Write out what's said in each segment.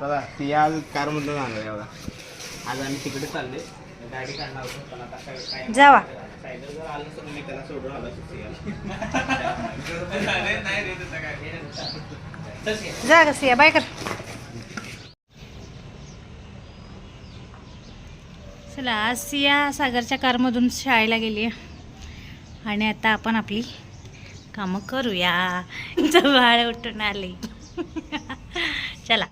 चला ती आज कार मधून आणलं एवढा आज आम्ही तिकडे चालले गाडी काढणार होतो पण आता काय काय जावा. सायकल जर आलं तर मी त्याला सोडून आलो जा ग सिया बाय कर. चला आज सिया सागरच्या कारमधून शाळेला गेली आहे. आणि आता आपण आपली कामं करूया. जवळ उठून आली. चला.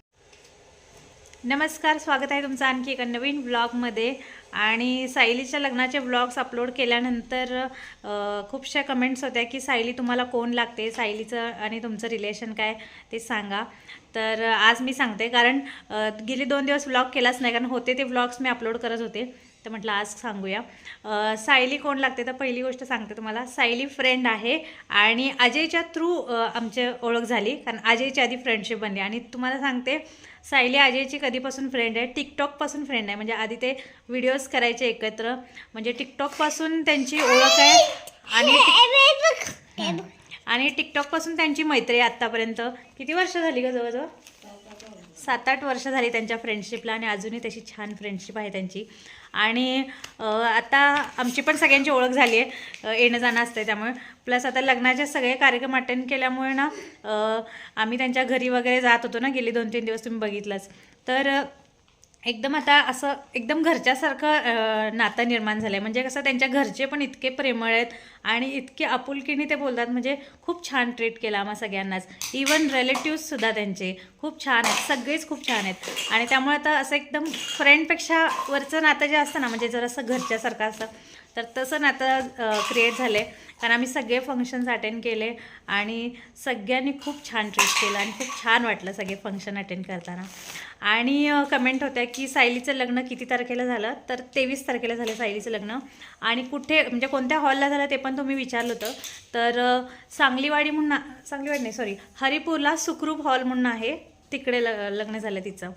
नमस्कार स्वागत आहे तुमचं आणखी एका नवीन ब्लॉगमध्ये आणि सायलीच्या लग्नाचे ब्लॉग्स अपलोड केल्यानंतर खूपशा कमेंट्स होत्या की सायली तुम्हाला कोण लागते? सायलीचं आणि तुमचं रिलेशन काय? ते सांगा. तर आज मी सांगते. कारण गेले गेली दोन दिवस ब्लॉग केलाच नाही. कारण होते ते ब्लॉग्स मी अपलोड करत होते. तर म्हटलं आज सांगूया. सायली कोण लागते? तर पहिली गोष्ट सांगते तुम्हाला. सायली फ्रेंड आहे आणि अजयच्या थ्रू आमची ओळख झाली. कारण अजयची आधी फ्रेंडशिप बनली. आणि तुम्हाला सांगते सायली अजयची कधीपासून फ्रेंड आहे? टिकटॉकपासून फ्रेंड आहे. म्हणजे आधी ते व्हिडिओज करायचे एकत्र. म्हणजे टिकटॉकपासून त्यांची ओळख आहे. आणि. आणि टिकटॉकपासून त्यांची मैत्री आहे आत्तापर्यंत. किती वर्ष झाली का जवळजवळ? सात आठ वर्ष झाली त्यांच्या फ्रेंडशिपला आणि अजूनही तशी छान फ्रेंडशिप आहे त्यांची. आणि आता आमची पण सगळ्यांची ओळख झाली आहे येणं जाणं असतं त्यामुळे. प्लस आता लग्नाचे सगळे कार्यक्रम अटेंड केल्यामुळे ना आम्ही त्यांच्या घरी वगैरे जात होतो ना गेली दोन तीन दिवस तुम्ही बघितलंच. तर एकदम आता असं एकदम घरच्यासारखं नातं निर्माण झालं आहे म्हणजे कसं त्यांच्या घरचे पण इतके प्रेमळ आहेत आणि इतके आपुलकीने ते बोलतात. म्हणजे खूप छान ट्रीट केला आम्हा सगळ्यांनाच. इवन रिलेटिव्हसुद्धा त्यांचे. खूप छान आहेत. सगळेच खूप छान आहेत. आणि त्यामुळे आता असं एकदम फ्रेंडपेक्षा वरचं नातं जे असतं ना म्हणजे जर असं घरच्यासारखं असतं तर तसं नातं क्रिएट झालं आहे कारण आम्ही सगळे फंक्शन्स अटेंड केले आणि सगळ्यांनी खूप छान ट्रीट केलं आणि खूप छान वाटलं सगळे फंक्शन अटेंड करताना. आणि कमेंट होत्या की सायलीचं लग्न किती तारखेला झालं? तर तेवीस तारखेला झालं सायलीचं लग्न. आणि कुठे म्हणजे कोणत्या हॉलला झालं ते पण तुम्ही विचारलं होतं. तर सांगलीवाडी म्हणून ना- सांगलीवाडी नाही सॉरी हरिपूरला सुखरूप हॉल म्हणून आहे. तिकडे ल लग्न झालं तिचं.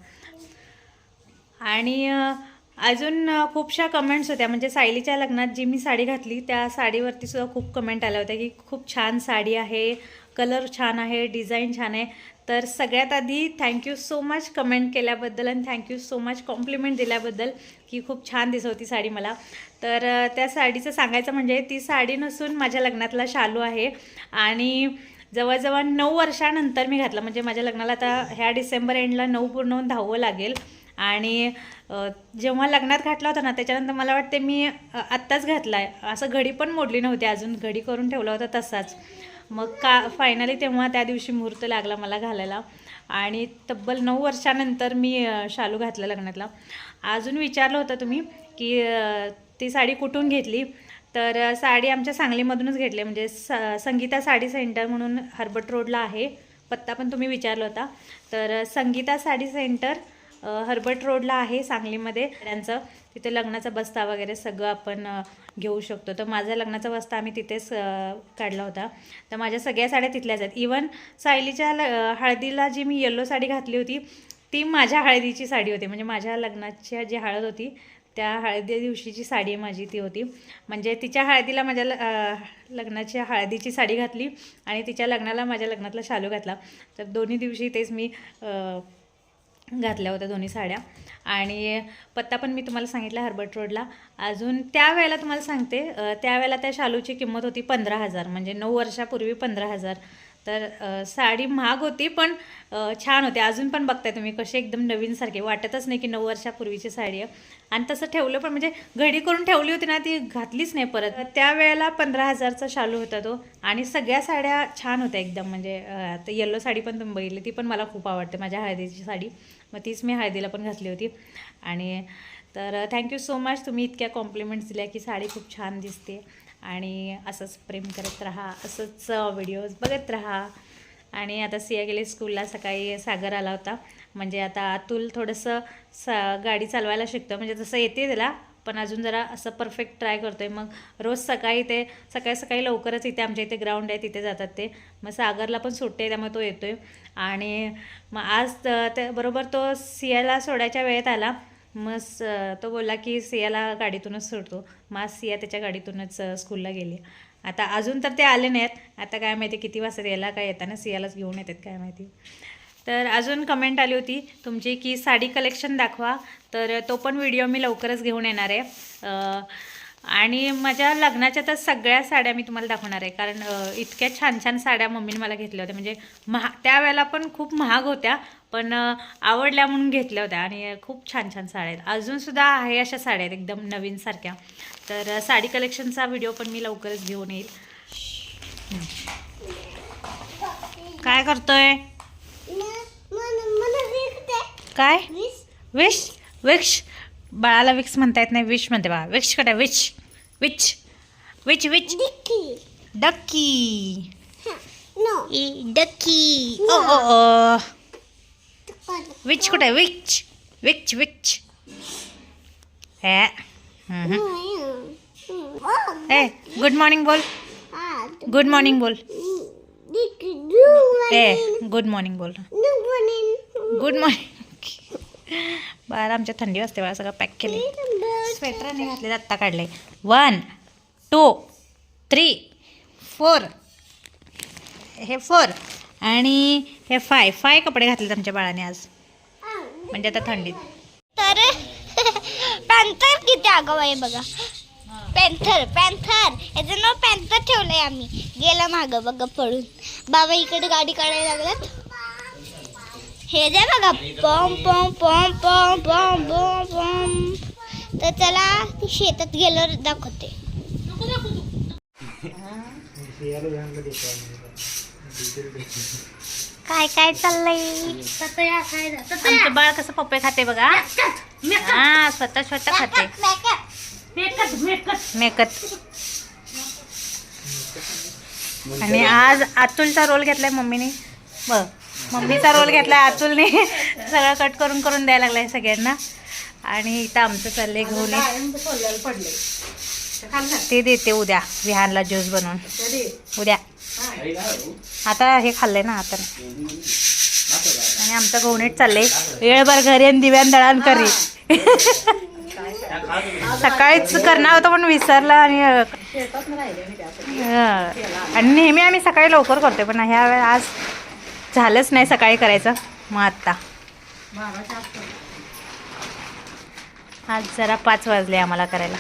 आणि अजून खूपशा कमेंट्स होत्या. म्हणजे सायलीच्या लग्नात जी मी साडी घातली त्या साडीवरती सुद्धा खूप कमेंट आल्या होत्या की खूप छान साडी आहे कलर छान आहे डिझाईन छान आहे. तर सगळ्यात आधी थँक्यू सो मच कमेंट केल्याबद्दल आणि थँक्यू सो मच कॉम्प्लिमेंट दिल्याबद्दल की खूप छान दिसत होती साडी मला. तर त्या साडीचं सांगायचं म्हणजे ती साडी नसून माझ्या लग्नातला शालू आहे. आणि जवळजवळ नऊ वर्षानंतर मी घातलं. म्हणजे माझ्या लग्नाला आता ह्या डिसेंबर एंडला नऊ पूर्ण होऊन धावं लागेल. आणि जेव्हा लग्नात घातला होता ना त्याच्यानंतर मला वाटते मी आत्ताच घातला आहे असं घडी पण मोडली नव्हती अजून घडी करून ठेवला होता तसाच. मग का फायनली तेव्हा त्या दिवशी मुहूर्त लागला मला घालायला. आणि तब्बल नऊ वर्षानंतर मी शालू घातला लग्नातला. अजून विचारलं होतं तुम्ही की ती साडी कुठून घेतली? तर साडी आमच्या सांगलीमधूनच घेतली म्हणजे स संगीता साडी सेंटर म्हणून हर्बट रोडला आहे. पत्ता पण तुम्ही विचारला होता. तर संगीता साडी सेंटर हर्बट रोडला आहे सांगलीमध्ये. त्यांचं तिथे लग्नाचा बस्ता वगैरे सगळं आपण घेऊ शकतो. तर माझा लग्नाचा बस्ता आम्ही तिथेच काढला होता. तर माझ्या सगळ्या साड्या तिथल्याच आहेत. इवन सायलीच्या ल हळदीला जी मी येल्लो साडी घातली होती ती माझ्या हळदीची साडी होती. म्हणजे माझ्या लग्नाची जी हळद होती त्या हळदी दिवशीची साडी माझी ती होती. म्हणजे तिच्या हळदीला माझ्या ल- लग्नाच्या हळदीची साडी घातली आणि तिच्या लग्नाला माझ्या लग्नातला शालू घातला. तर दोन्ही दिवशी तेच मी घातल्या होत्या दोन्ही साड्या. आणि पत्ता पण मी तुम्हाला सांगितला हर्बर्ट रोडला अजून त्यावेळेला तुम्हाला सांगते त्यावेळेला त्या शालूची किंमत होती पंधरा हजार म्हणजे नऊ वर्षापूर्वी पंधरा हजार. तर साडी महाग होती पण छान होते. अजून पण बघताय तुम्ही कसे एकदम नवीनसारखे वाटतच नाही की नऊ वर्षापूर्वीची साडी आहे. आणि तसं ठेवलं पण म्हणजे घडी करून ठेवली होती ना ती घातलीच नाही परत. त्यावेळेला पंधरा हजारचा शालू होता तो. आणि सगळ्या साड्या छान होत्या एकदम म्हणजे आता येल्लो साडी पण तुम्ही बघितली ती पण मला खूप आवडते माझ्या हळदीची साडी. मग तीच मी हळदीला पण घातली होती. आणि तर थँक्यू सो मच तुम्ही इतक्या कॉम्प्लिमेंट्स दिल्या की साडी खूप छान दिसते. आणि असंच प्रेम करत राहा असंच व्हिडिओज बघत राहा. आणि आता सिया गेले स्कूलला सकाळी सागर आला होता. म्हणजे आता अतुल थोडंसं सा गाडी चालवायला शिकतो. म्हणजे तसं येते त्याला पण अजून जरा असं परफेक्ट ट्राय करतो आहे मग रोज सकाळी ते सकाळी सकाळी लवकरच इथे आमच्या इथे ग्राउंड आहे तिथे जातात ते. मग सागरला पण सुट्टे आहे त्यामुळे तो येतो आहे आणि मग आज त- बरोबर तो सियाला सोडायच्या वेळेत आला. मग स- तो बोलला की सियाला गाडीतूनच सोडतो. मग आज सिया त्याच्या गाडीतूनच स्कूलला गेली. आता अजून तर ते आले नाहीत. आता काय माहिती किती वाजता यायला काय येताना सियालाच घेऊन येतात काय माहिती. तर अजून कमेंट आली होती तुमची की साडी कलेक्शन दाखवा. तर तो पण व्हिडिओ मी लवकरच घेऊन येणार आहे. आणि माझ्या लग्नाच्या तर सगळ्या साड्या मी तुम्हाला दाखवणार आहे. कारण इतक्या छान छान साड्या मम्मीने मला घेतल्या होत्या. म्हणजे महा त्यावेळेला पण खूप महाग होत्या पण आवडल्या म्हणून घेतल्या होत्या. आणि खूप छान छान साड्या आहेत. अजूनसुद्धा आहे अशा साड्या आहेत एकदम नवीनसारख्या तर साडी कलेक्शनचा व्हिडिओ पण मी लवकरच घेऊन येईल. काय करतोय? काय? विश विक्ष बाळाला विक्स म्हणता येत नाही. विश म्हणते बाळा. विक्ष कडे विच विच विच विच डक्की डक्की ओ ओ ओ विच कुठे? विच विच विच हे ए गुड मॉर्निंग बोल गुड मॉर्निंग बोल ए गुड मॉर्निंग बोल गुड मॉर्निंग बाळा आमच्या थंडी वाजते बाळा सगळं पॅक केले स्वेटर नाही घातले आत्ता काढले वन टू थ्री फोर. हे फोर आणि हे फाय. फाय कपडे घातलेत आमच्या बाळाने आज. म्हणजे आता थंडीत. तर पॅन्थर किती आगाव आहे बघा. Panther panther. याचं नाव पॅन्थर ठेवलंय आम्ही. गेला मागं बघा पळून. बाबा इकडे गाडी काढायला लागलात हे जे बघा पॉम पॉम पॉम पॉम पॉम पॉम पॉम. तर त्याला ती शेतात गेल्यावर दाखवते. काय काय चाललंय? तुमचं बाळ कसं पप्पे खाते बघा. हा स्वतः स्वतः खाते. मेकत आणि आज अतुलचा रोल घेतलाय मम्मीने. बघ. मम्मीचा रोल घेतलाय अतुलने. सगळं कट करून करून द्यायला लागलाय सगळ्यांना. आणि इथं आमचं चाललंय घेऊन ते देते उद्या विहानला ज्यूस बनवून. उद्या. आता हे खाल्लंय ना आता. आणि आमचं गवणीट चाललंय. वेळभर घरी आणि दिव्यान दळण करी सकाळीच करणार होतं पण विसरला आणि आणि नेहमी आम्ही सकाळी लवकर करतोय पण ह्या आज झालंच नाही सकाळी करायचं. मग आत्ता. आज जरा पाच वाजले आम्हाला करायला.